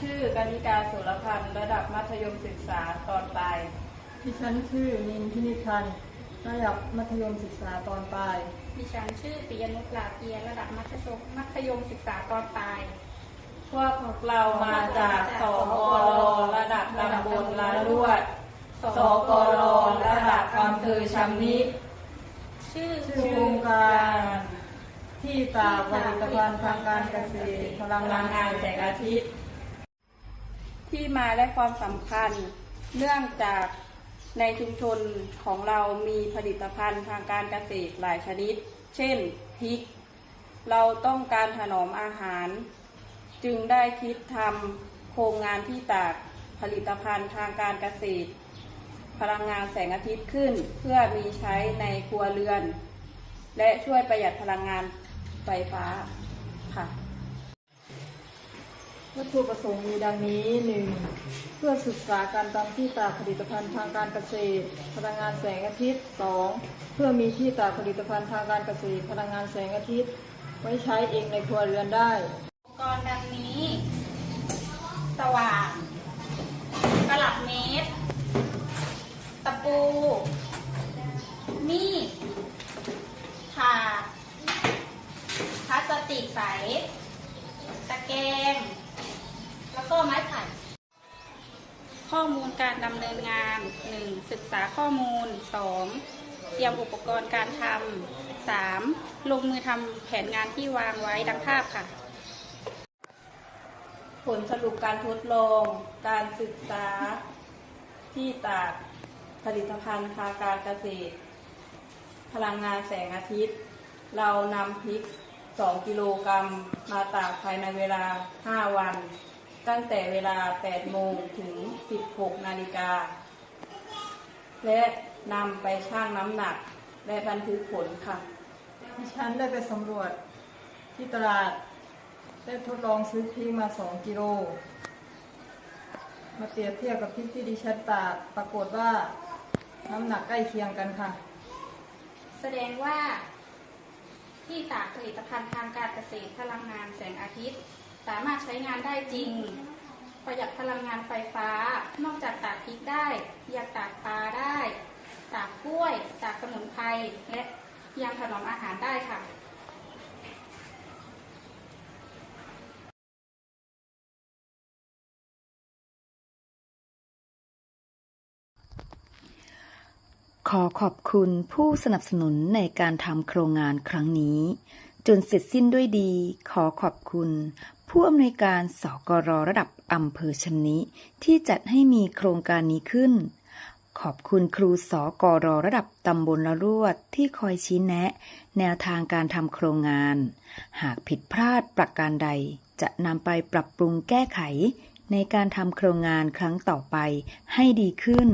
ชื่อกานิกาสุรพันธ์ระดับมัธยมศึกษาตอนปลาย ดิฉันชื่อนินพินิจพันธ์ระดับมัธยมศึกษาตอนปลาย ดิฉันชื่อปิยนุชลาเพียระดับมัธยมมัธยมศึกษาตอนปลาย พวกเรามาจากสกรระดับตำบลลาลวดสกรระดับอำเภอชำนิชื่อชื่อโครงการที่ตากผลิตภัณฑ์ทางการเกษตรพลังพลังางนงานแสงอาทิตย์ ที่มาและความสำคัญ เนื่องจากในชุมชนของเรามีผลิตภัณฑ์ทางการเกษตรหลายชนิด เช่นพริก เราต้องการถนอมอาหาร จึงได้คิดทำโครงงานที่ตากผลิตภัณฑ์ทางการเกษตร พลังงานแสงอาทิตย์ขึ้นเพื่อมีใช้ในครัวเรือน และช่วยประหยัดพลังงานไฟฟ้าค่ะ วัตถุประสงค์มีดังนี้หนึ่งเพื่อศึกษาการตำที่ตากผลิตภัณฑ์ทางการเกษตร พลังงานแสงอาทิตย์สองเพื่อมีที่ตากผลิตภัณฑ์ทางการเกษตร พลังงานแสงอาทิตย์ ไว้ใช้เองในครัวเรือนได้อุปกรณ์ดังนี้ สว่านกระหลับเมตร ตะปู มีดถาดพลาสติกใส ตะแกรง ก็ไม้ไผ่ข้อมูลการดำเนินงาน 1. ศึกษาข้อมูล 2. เตรียมอุปกรณ์การทำ 3. ลงมือทำแผนงานที่วางไว้ดังภาพค่ะ ผลสรุปการทดลอง การศึกษาที่ตากผลิตภัณฑ์ทางการเกษตร พลังงานแสงอาทิตย์ เรานำพริก 2 กิโลกรัมมาตากภายในเวลา 5 วัน ตั้งแต่เวลา 8 โมงถึง 16 นาฬิกา และนำไปชั่งน้ำหนักและบันทึกผลค่ะ ดิฉันได้ไปสำรวจที่ตลาด ได้ทดลองซื้อพริกมาสองกิโล มาเปรียบเทียบกับพริกที่ดิฉันตากปรากฏว่าน้ำหนักใกล้เคียงกันค่ะ แสดงว่าที่ตากผลิตภัณฑ์ทางการเกษตรพลังงานแสงอาทิตย์ สามารถใช้งานได้จริง ประหยัดพลังงานไฟฟ้า นอกจากตากพริกได้ ยังตากปลาได้ ตากกล้วย ตากสมุนไพร และยังถนอมอาหารได้ค่ะขอขอบคุณผู้สนับสนุนในการทำโครงงานครั้งนี้ จนเสร็จสิ้นด้วยดี ขอขอบคุณ ผู้อำนวยการสกรระดับอำเภอชำนิที่จัดให้มีโครงการนี้ขึ้น ขอบคุณครูสกรระดับตำบลละรวดที่คอยชี้แนะ แนวทางการทำโครงงาน หากผิดพลาดประการใด จะนำไปปรับปรุงแก้ไข ในการทำโครงงานครั้งต่อไปให้ดีขึ้น